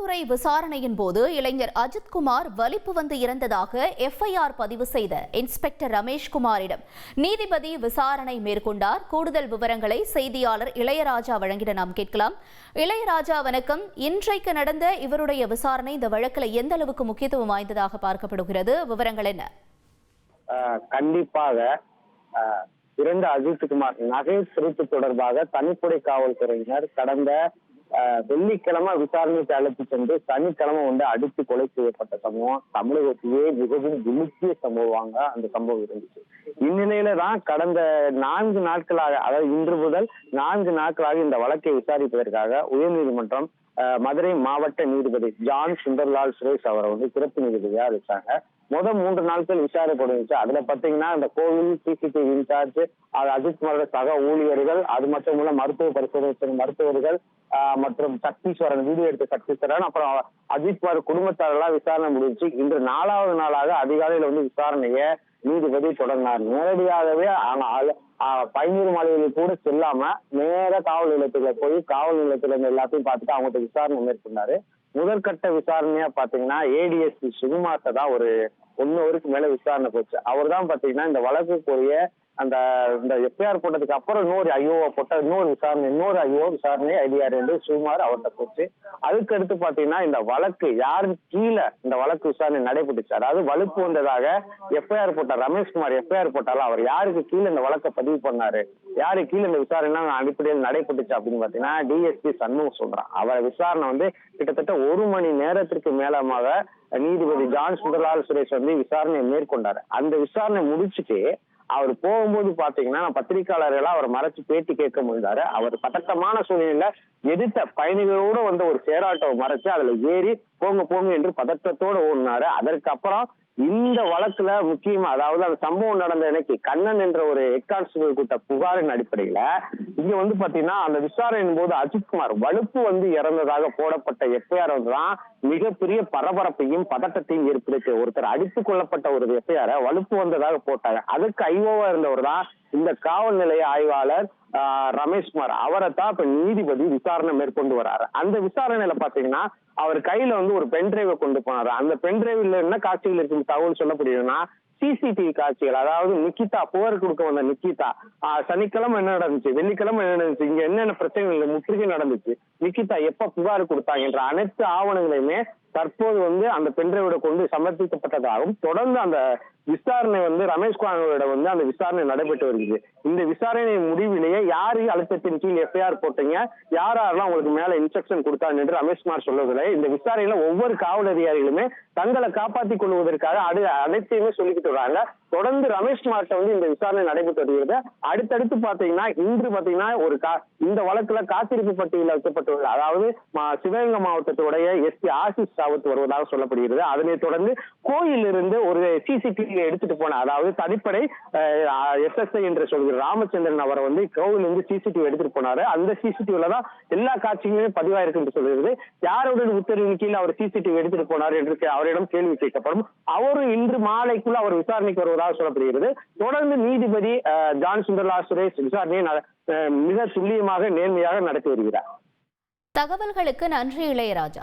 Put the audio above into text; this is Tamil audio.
காவல்துறை விசாரணையின் போது இளைஞர் அஜித்குமார் வலிப்பு வந்து இறந்ததாக எஃப்ஐஆர் பதிவு செய்த இன்ஸ்பெக்டர் ரமேஷ்குமாரிடம் நீதிபதி விசாரணை மேற்கொண்டார். கூடுதல் விவரங்களை செய்தியாளர் இளையராஜா வழங்கிட நாம் கேட்கலாம். இளையராஜா வணக்கம். இன்றைக்கு நடந்த இவருடைய விசாரணை இந்த வழக்கில் எந்த அளவுக்கு முக்கியத்துவம் வாய்ந்ததாக பார்க்கப்படுகிறது? விவரங்கள் என்ன? கண்டிப்பாக ஆஹ் இரண்டு அஜித்குமார் நகை திருட்டு தொடர்பாக தனிப்படை காவல்துறையினர் கடந்த வெள்ளிக்கிழமை விசாரணைக்கு அழைத்து சென்று சனிக்கிழமை வந்து அடித்து கொலை செய்யப்பட்ட சம்பவம். தமிழகத்திலேயே மிகவும் விழுக்கிய சம்பவங்க அந்த சம்பவம் இருந்துச்சு. இந்நிலையில தான் கடந்த நான்கு நாட்களாக அதாவது இன்று முதல் நான்கு நாட்களாக இந்த வழக்கை விசாரிப்பதற்காக உயர்நீதிமன்றம் ஆஹ் மதுரை மாவட்ட நீதிபதி ஜான் சுந்தர்லால் சுரேஷ் அவரை வந்து சிறப்பு நீதிபதியா இருக்காங்க முதல் மூன்று நாட்கள் விசாரிப்படுச்சு அதுல பாத்தீங்கன்னா இந்த கோவில் சிசிடிவி இன்சார்ஜ் அது அஜித்குமாரோட சக ஊழியர்கள் அது மட்டும் இல்ல மருத்துவ பரிசோதனை மருத்துவர்கள் மற்றும் சக்தீஸ்வரன் வீடியோ எடுத்த சக்தீஸ்வரன் அப்புறம் அஜித்குமார் குடும்பத்தாரெல்லாம் விசாரணை முடிஞ்சு இன்று நாலாவது நாளாக அதிகாலையில வந்து விசாரணையை நீதிபதி தொடங்கினார் நேரடியாகவே ஆனால் பயிர் மலையில் கூட செல்லாம நேர காவல் நிலையத்துல போய் காவல் நிலையத்துல இருந்து எல்லாத்தையும் பார்த்துட்டு அவங்ககிட்ட விசாரணை மேற்கொண்டாரு. முதற்கட்ட விசாரணையா பாத்தீங்கன்னா ஏடிஎஸ்பி சுகுமார்ட்ட தான் ஒரு ஒன்னு வரைக்கு மேல விசாரணை போச்சு. அவர் தான் பாத்தீங்கன்னா இந்த வழக்குக்குரிய அந்த இந்த எஃப்ஐஆர் போட்டதுக்கு அப்புறம் இன்னொரு ஐயோவை போட்ட இன்னொரு விசாரணை இன்னொரு ஐயோ விசாரணை ஐடிஆர் என்று சுமார் அவர்கிட்ட போச்சு. அதுக்கு அடுத்து பாத்தீங்கன்னா இந்த வழக்கு யாருக்கு கீழே இந்த வழக்கு விசாரணை நடைபெற்றுச்சு? அதாவது வலுப்பு வந்ததாக எஃப்ஐஆர் போட்ட ரமேஷ்குமார் எஃப்ஐஆர் போட்டாலும் அவர் யாருக்கு கீழே இந்த வழக்கை பதிவு பண்ணாரு? யாரு கீழே இந்த விசாரணை அடிப்படையில் நடைபெற்றுச்சு அப்படின்னு பாத்தீங்கன்னா டிஎஸ்பி சண்முகம் சொல்றான். அவர் விசாரணை வந்து கிட்டத்தட்ட ஒரு மணி நேரத்திற்கு மேலமாக நீதிபதி ஜான் சுந்தர்லால் சுரேஷ் வந்து விசாரணையை மேற்கொண்டாரு. அந்த விசாரணை முடிச்சுட்டு அவர் போகும்போது பாத்தீங்கன்னா பத்திரிகையாளர்களா அவர் மறைச்சு பேட்டி கேட்க முடிந்தாரு அவர் பதட்டமான சூழ்நிலையில எதிர்த்த பயணிகளோட வந்து ஒரு சேராட்டோ மறைச்சு அதுல ஏறி போங்க போங்க என்று பதட்டத்தோட ஓடினாரு. அதற்கப்புறம் இந்த வழக்குல முக்கியமா அதாவது அந்த சம்பவம் நடந்த இன்னைக்கு கண்ணன் என்ற ஒரு ஹெட்கான்ஸ்டபிள் கூட்ட புகாரின் அடிப்படையில இங்க வந்து பாத்தீங்கன்னா அந்த விசாரணையின் போது அஜித்குமார் வலுப்பு வந்து இறந்ததாக போடப்பட்ட எஃப்ஐஆர் தான் மிகப்பெரிய பரபரப்பையும் பதட்டத்தையும் ஏற்படுத்தி ஒருத்தர். அடித்துக் கொள்ளப்பட்ட ஒரு எஃப்ஐஆரை வலுப்பு வந்ததாக போட்டாங்க. அதுக்கு ஐஓவா இருந்தவர் தான் இந்த காவல் நிலைய ஆய்வாளர் ரமேஷ்குமார் அவரை தான் இப்ப நீதிபதி விசாரணை மேற்கொண்டு வராரு. அந்த விசாரணையில பாத்தீங்கன்னா அவர் கையில வந்து ஒரு பென்டிரைவை கொண்டு போனாரு. அந்த பென்டிரைவ்ல என்ன காட்சிகள் இருக்கும் தகவல் சொல்லப்படுதுன்னா சிசிடிவி காட்சிகள். அதாவது நிக்கிதா புகார் கொடுக்க வந்த நிக்கிதா. சனிக்கிழமை என்ன நடந்துச்சு? வெள்ளிக்கிழமை என்ன நடந்துச்சு? இங்க என்னென்ன பிரச்சனைகள்? முற்றுகை நடந்துச்சு. நிக்கிதா எப்ப புகார் கொடுத்தாங்க என்ற அனைத்து ஆவணங்களையுமே தற்போது வந்து அந்த பென்டிரைவோட கொண்டு சமர்ப்பிக்கப்பட்டதாகவும் தொடர்ந்து அந்த விசாரணை வந்து ரமேஷ்குமாரோட வந்து அந்த விசாரணை நடைபெற்று வருகிறது. இந்த விசாரணை முடிவிலேயே யாரு அழுத்தத்தின் கீழ் எஃப்ஐஆர் போட்டீங்க? யார் யாரெல்லாம் உங்களுக்கு மேல இன்ஸ்ட்ரக்ஷன் கொடுத்தாங்க என்று ரமேஷ்குமார் சொல்லவில்லை இந்த விசாரணையில ஒவ்வொரு காவல் அதிகாரிகளுமே தங்களை காப்பாற்றிக் கொள்வதற்காக அடு அனைத்தையுமே சொல்லிக்கிட்டு வராங்க. தொடர்ந்து ரமேஷ் குமார்ட்ட வந்து இந்த விசாரணை நடைபெற்று வருகிறது. அடுத்தடுத்து பாத்தீங்கன்னா இன்று பாத்தீங்கன்னா ஒரு கா இந்த வழக்குல காத்திருப்பு பட்டியலில் வைக்கப்பட்டுள்ள அதாவது சிவகங்கை மாவட்டத்துடைய எஸ்பி ஆசிஷ் ராவத் வருவதாக சொல்லப்படுகிறது. அதனை தொடர்ந்து கோயிலிருந்து ஒரு சிசிடிவி எடுத்துட்டு போன அதாவது தனிப்படை எஸ்எஸ்ஐ என்று சொல்கிற ராமச்சந்திரன் அவரை வந்து கோவில் இருந்து சிசிடிவி எடுத்துட்டு போனாரு. அந்த சிசிடிவில தான் எல்லா காட்சிகளுமே பதிவாயிருக்கு என்று சொல்கிறது யாருடன் உத்தரவின் கீழ் அவர் சிசிடிவி எடுத்துட்டு போனார் என்று அவரிடம் கேள்வி கேட்கப்படும். அவரும் இன்று மாலைக்குள்ள அவர் விசாரணைக்கு வருவதாக சொல்லப்படுகிறது. தொடர்ந்து நீதிபதி ஜான் சுந்தர்லா சுரேஷ் விசாரணையை மிக துல்லியமாக நேர்மையாக நடத்தி வருகிறார். தகவல்களுக்கு நன்றி இளையராஜா.